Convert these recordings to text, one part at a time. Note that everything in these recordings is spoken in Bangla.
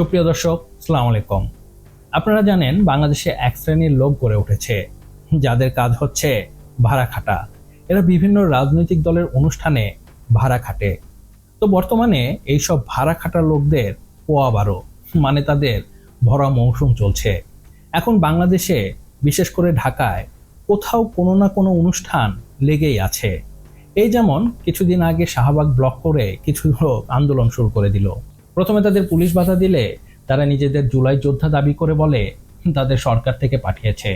সুপ্রিয় দর্শক, সালাম আলাইকুম। আপনারা জানেন বাংলাদেশে এক শ্রেণির লোক গড়ে উঠেছে, যাদের কাজ হচ্ছে ভাড়া খাটা। এরা বিভিন্ন রাজনৈতিক দলের অনুষ্ঠানে ভাড়া খাটে। তো বর্তমানে এইসব ভাড়া খাটা লোকদের পোয়া বারো মানে তাদের ভরা মৌসুম চলছে। এখন বাংলাদেশে, বিশেষ করে ঢাকায়, কোথাও কোনো না কোনো অনুষ্ঠান লেগেই আছে। এই যেমন কিছুদিন আগে শাহবাগ ব্লক করে কিছু লোক আন্দোলন শুরু করে দিল। প্রথমে তাদের পুলিশ বাধা দিলে তারা নিজেদের জুলাই যোদ্ধা দাবি করে বলে তাদের সরকার থেকে পাঠিয়েছে।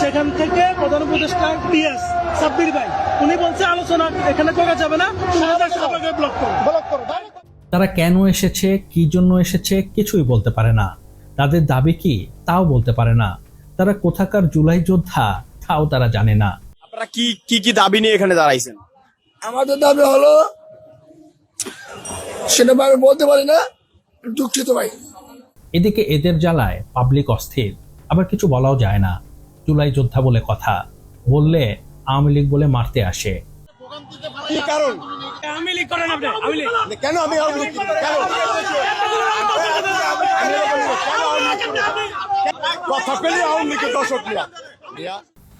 সেখান থেকে প্রধান উপদেষ্টা পিএস সাব্বির ভাই উনি বলছে আলোচনা এখানে করা যাবে না তোমাদের সবাইকে ব্লক করো। ব্লক করো। তারা কেন এসেছে কি জন্য এসেছে কিছুই বলতে পারে না। তাদের দাবি কি তাও বলতে পারে না। তারা কোথাকার জুলাই যোদ্ধা তাও তারা জানে না। আপনারা কি কি কি দাবি নিয়ে এখানে দাঁড়াইছেন? আমাদের দাবি হলো সেটা আমি বলতে পারি না। দুঃখিত ভাই। এদিকে এদের জ্বালায় পাবলিক অস্থির। আবার কিছু বলাও যায় না। জুলাই যোদ্ধা বলে কথা। বললে আওয়ামী লীগ বলে মারতে আসে। কি কারণ? আমি লিখ করেন আপনি আমি লিখ কেন আমি আওয়ামী লীগ কথা পেলে আওয়ামী লীগের দর্শক মিয়া মিয়া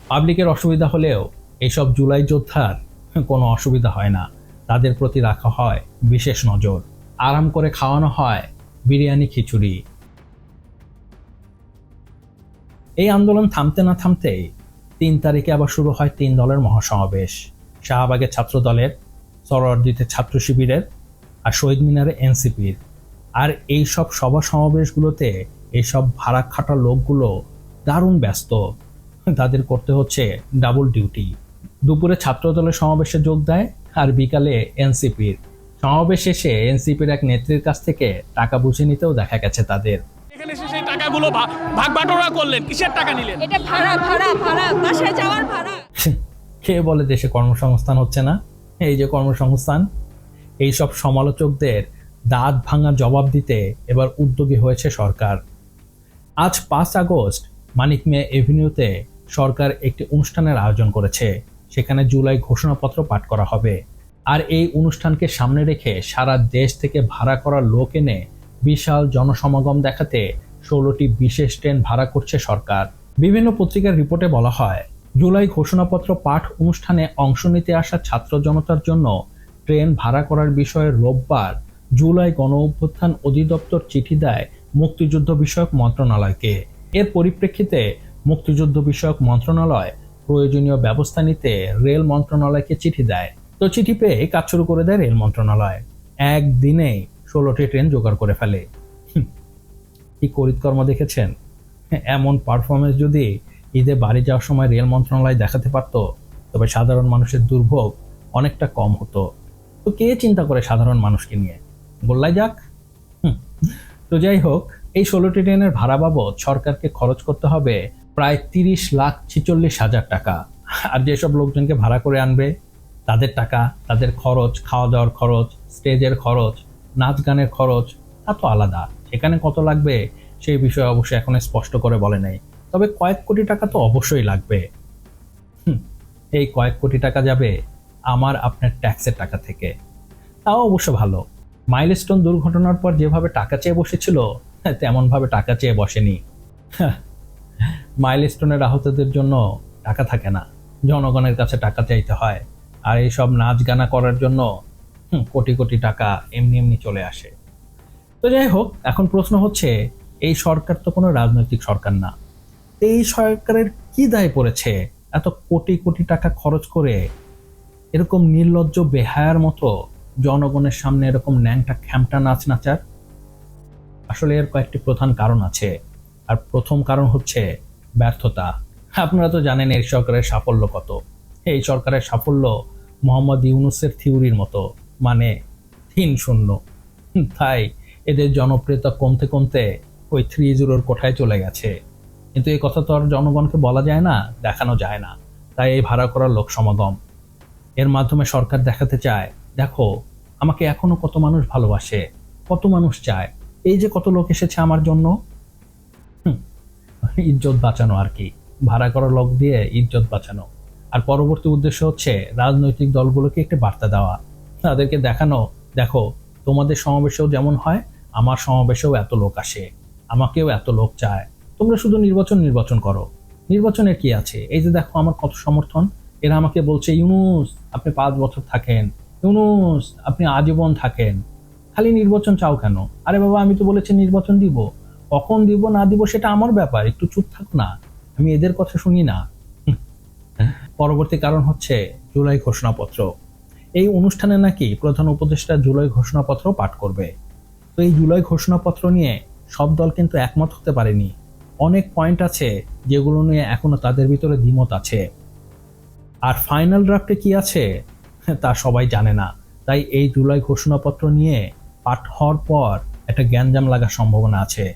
পাবলিকের অসুবিধা হলেও এইসব জুলাই যোদ্ধার কোনো অসুবিধা হয় না। তাদের প্রতি রাখা হয় বিশেষ নজর। আরাম করে খাওয়ানো হয় বিরিয়ানি, খিচুড়ি। এই আন্দোলন থামতে না থামতেই তিন তারিখে আবার শুরু হয় তিন দলের মহাসমাবেশ। শাহবাগের ছাত্র দলের সরোয়ার্দিতে ছাত্র শিবিরের আর শহীদ মিনারে এনসিপির। আর এই সব সভা সমাবেশগুলোতে এইসব ভাড়া খাটা লোকগুলো দারুণ ব্যস্ত। তাদের করতে হচ্ছে ডাবল ডিউটি দুপুরে ছাত্র দলের সমাবেশে যোগ দেয় আর বিকালে এনসিপির। সমাবেশ শেষে এনসিপির এক নেত্রীর কাছ থেকে টাকা বুঝে নিতেও দেখা গেছে তাদের। এখানে এসে সেই টাকাগুলো ভাগ বাটোয়ারা করলেন কিসের টাকা নিলেন? এটা ভাড়া ভাড়া ভাড়া বাসায় যাওয়ার ভাড়া। কে বলে দেশে কর্মসংস্থান হচ্ছে না? এই যে কর্মসংস্থান এইসব সমালোচকদের দাঁত ভাঙার জবাব দিতে এবার উদ্যোগী হয়েছে সরকার। আজ পাঁচ আগস্ট মানিক মিয়া এভিনিউতে সরকার একটি অনুষ্ঠানের আয়োজন করেছে। সেখানে জুলাই ঘোষণাপত্র পাঠ করা হবে। আর এই অনুষ্ঠানকে সামনে রেখে সারা দেশ থেকে ভাড়া করা লোক এনে বিশাল জনসমাগম দেখাতে ষোলোটি বিশেষ ট্রেন ভাড়া করছে সরকার। বিভিন্ন পত্রিকার রিপোর্টে বলা হয়, জুলাই ঘোষণাপত্র পাঠ অনুষ্ঠানে অংশ নিতে আসা ছাত্র জনতার জন্য ট্রেন ভাড়া করার বিষয়ে রোববার জুলাই গণ অভ্যুত্থান অধিদপ্তর চিঠি দেয় মুক্তিযুদ্ধ বিষয়ক মন্ত্রণালয়কে। এর পরিপ্রেক্ষিতে মুক্তিযুদ্ধ বিষয়ক মন্ত্রণালয় প্রয়োজনীয় ব্যবস্থা নিতে রেল মন্ত্রণালয়কে চিঠি দেয়। তো চিঠি পেয়ে কাজ শুরু করে দেয় রেল মন্ত্রণালয়। একদিনেই ষোলোটি ট্রেন জোগাড় করে ফেলে। কি করিতকর্ম দেখেছেন? এমন পারফরমেন্স যদি ঈদে বাড়ি যাওয়ার সময় রেল মন্ত্রণালয় দেখাতে পারতো, তবে সাধারণ মানুষের দুর্ভোগ অনেকটা কম হতো। তো কে চিন্তা করে সাধারণ মানুষকে নিয়ে? বললাই যাক। তো যাই হোক, এই ষোলোটি ট্রেনের ভাড়া বাবদ সরকারকে খরচ করতে হবে প্রায় তিরিশ লাখ ছেচল্লিশ হাজার টাকা। আর যেসব লোকজনকে ভাড়া করে আনবে, তাদের টাকা, তাদের খরচ খাওয়া দাওয়ার খরচ, স্টেজের খরচ নাচ গানের খরচ, তা তো আলাদা। সেখানে কত লাগবে সেই বিষয়ে অবশ্যই এখন স্পষ্ট করে বলে নেই। তবে কয়েক কোটি টাকা তো অবশ্যই লাগবে। এই কয়েক কোটি টাকা যাবে আমার আপনার ট্যাক্সের টাকা থেকে। তাও অবশ্য ভালো। মাইলস্টোন দুর্ঘটনার পর যেভাবে টাকা চেয়ে বসেছিল তেমনভাবে টাকা চেয়ে বসেনি। মাইলস্টোনের আহতদের জন্য টাকা থাকে না। জনগণের কাছে টাকা চাইতে হয়। আর এইসব নাচ গানা করার জন্য কোটি কোটি টাকা এমনি এমনি চলে আসে। তো যাই হোক, এখন প্রশ্ন হচ্ছে, এই সরকার তো কোনো রাজনৈতিক সরকার না। এই সরকারের কি দায় পড়েছে? এত কোটি কোটি টাকা খরচ করে এরকম নির্লজ্জ বেহায়ার মতো জনগণের সামনে এরকম ন্যাংটা, খ্যামটা নাচ নাচার আসলে এর কয়েকটি প্রধান কারণ আছে। আর প্রথম কারণ হচ্ছে ব্যর্থতা। আপনারা তো জানেন এই সরকারের সাফল্য কত। এই সরকারের সাফল্য মোহাম্মদ ইউনুসের থিওরির মতো মানে তিন শূন্য। তাই এদের জনপ্রিয়তা কমতে কমতে ওই থ্রি জিরোর কোঠায় চলে গেছে। কিন্তু এই কথা তো আর জনগণকে বলা যায় না, দেখানো যায় না। তাই এই ভাড়া করার লোক সমাগম। এর মাধ্যমে সরকার দেখাতে চায়, দেখো, আমাকে এখনও কত মানুষ ভালোবাসে, কত মানুষ চায়, এই যে কত লোক এসেছে আমার জন্য ইজ্জত বাঁচানো আর কি। ভাড়া করা লোক দিয়ে ইজ্জত বাঁচানো। আর পরবর্তী উদ্দেশ্য হচ্ছে রাজনৈতিক দলগুলোকে একটি বার্তা দেওয়া। তাদেরকে দেখানো, দেখো, তোমাদের সমাবেশেও যেমন হয়, আমার সমাবেশেও এত লোক আসে। আমাকেও এত লোক চায়। তোমরা শুধু নির্বাচন নির্বাচন করো। নির্বাচনের কি আছে? এই যে দেখো আমার কত সমর্থন। এরা আমাকে বলছে, ইউনুস, আপনি পাঁচ বছর থাকেন। ইউনুস, আপনি আজীবন থাকেন। খালি নির্বাচন চাও কেন আরে বাবা, আমি তো বলেছি নির্বাচন দিব। কখন দিব, না দিব সেটা আমার ব্যাপার, একটু চুপ থাক না, আমি এদের কথা শুনি না। পরবর্তী কারণ হচ্ছে জুলাই ঘোষণাপত্র। এই অনুষ্ঠানে নাকি প্রধান উপদেষ্টা জুলাই ঘোষণাপত্র পাঠ করবে। তো এই জুলাই ঘোষণাপত্র নিয়ে সব দল কিন্তু একমত হতে পারেনি। অনেক পয়েন্ট আছে যেগুলো নিয়ে এখনও তাদের ভিতরে দ্বিমত আছে। আর ফাইনাল ড্রাফটে কি আছে? তা সবাই জানে না। তাই এই জুলাই ঘোষণাপত্র নিয়ে পাঠ হওয়ার পর একটা গ্যাঞ্জাম লাগার সম্ভাবনা আছে।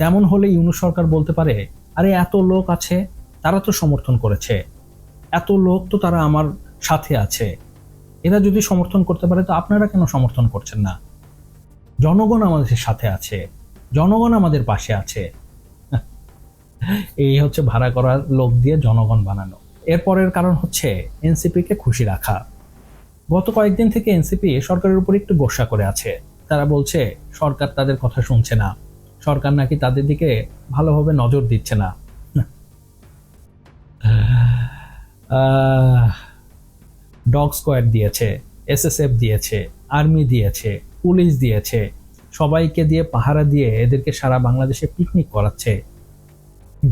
তেমন হলে ইউনু সরকার বলতে পারে, আরে, এত লোক আছে, তারা তো সমর্থন করেছে। এত লোক তো তারা আমার সাথে আছে। এরা যদি সমর্থন করতে পারে, তো আপনারা কেন সমর্থন করছেন না? জনগণ আমাদের সাথে আছে, জনগণ আমাদের পাশে আছে। এই হচ্ছে ভাড়া করার লোক দিয়ে জনগণ বানানো। এরপরের কারণ হচ্ছে এনসিপিকে খুশি রাখা। গত কয়েকদিন থেকে এনসিপি সরকারের উপর একটু গোসা করে আছে। তারা বলছে, সরকার তাদের কথা শুনছে না। সরকার নাকি তাদের দিকে ভালোভাবে নজর দিচ্ছে না। ডগ স্কোয়াড দিয়েছে, এসএসএফ দিয়েছে, আর্মি দিয়েছে, পুলিশ দিয়েছে, সবাইকে দিয়ে পাহারা দিয়ে এদেরকে সারা বাংলাদেশে পিকনিক করাচ্ছে।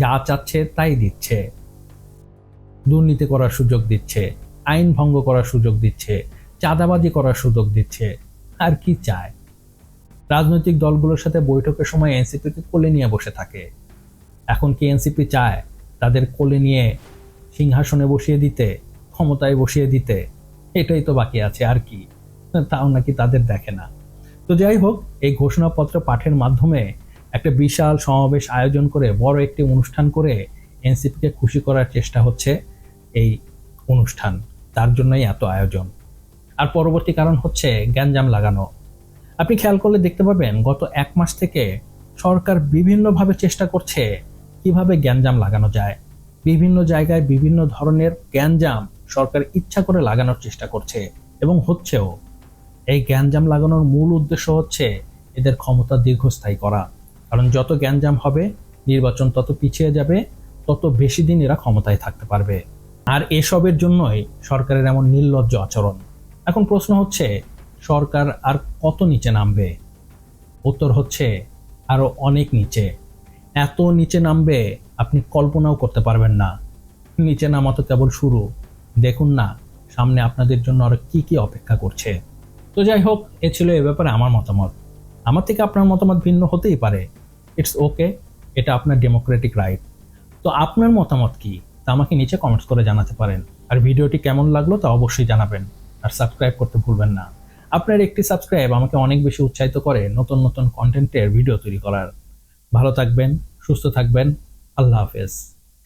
যা চাচ্ছে তাই দিচ্ছে। দুর্নীতি করার সুযোগ দিচ্ছে, আইন ভঙ্গ করার সুযোগ দিচ্ছে, চাঁদাবাজি করার সুযোগ দিচ্ছে। আর কি চায়? রাজনৈতিক দলগুলোর সাথে বৈঠকের সময় এনসিপিকে কোলে নিয়ে বসে থাকে। এখন কি এনসিপি চায় তাদের কোলে নিয়ে সিংহাসনে বসিয়ে দিতে, ক্ষমতায় বসিয়ে দিতে? এটাই তো বাকি আছে, আর কি? তাও নাকি তাদের দেখে না। তো যাই হোক, এই ঘোষণাপত্র পাঠের মাধ্যমে একটা বিশাল সমাবেশ আয়োজন করে বড় একটি অনুষ্ঠান করে এনসিপিকে খুশি করার চেষ্টা হচ্ছে এই অনুষ্ঠান। তার জন্যই এত আয়োজন। আর পরবর্তী কারণ হচ্ছে গ্যাঞ্জাম লাগানো। আপনি খেয়াল করলে দেখতে পাবেন গত এক মাস থেকে সরকার বিভিন্নভাবে চেষ্টা করছে কীভাবে গ্যাঞ্জাম লাগানো যায়। বিভিন্ন জায়গায় বিভিন্ন ধরনের গ্যাঞ্জাম সরকার ইচ্ছা করে লাগানোর চেষ্টা করছে এবং হচ্ছেও। এই গ্যাঞ্জাম লাগানোর মূল উদ্দেশ্য হচ্ছে এদের ক্ষমতা দীর্ঘস্থায়ী করা। কারণ যত গ্যাঞ্জাম হবে, নির্বাচন তত পিছিয়ে যাবে, তত বেশি দিন এরা ক্ষমতায় থাকতে পারবে। আর এসবের জন্যই সরকারের এমন নির্লজ্জ আচরণ। এখন প্রশ্ন হচ্ছে সরকার আর কত নিচে নামবে? উত্তর হচ্ছে আরও অনেক নিচে। এত নিচে নামবে আপনি কল্পনাও করতে পারবেন না। নিচে নামা তো কেবল শুরু। দেখুন না, সামনে আপনাদের জন্য আরও কি কি অপেক্ষা করছে। তো যাই হোক, এ ছিল এ ব্যাপারে আমার মতামত। আমার থেকে আপনার মতামত ভিন্ন হতেই পারে। ইটস ওকে এটা আপনার ডেমোক্রেটিক রাইট তো আপনার মতামত কি? তা আমাকে নিচে কমেন্টস করে জানাতে পারেন। আর ভিডিওটি কেমন লাগল তা অবশ্যই জানাবেন। আর সাবস্ক্রাইব করতে ভুলবেন না। আপনার একটি সাবস্ক্রাইব আমাকে অনেক বেশি উৎসাহিত করে নতুন নতুন কন্টেন্টের ভিডিও তৈরি করার। ভালো থাকবেন, সুস্থ থাকবেন, আল্লাহ হাফেজ।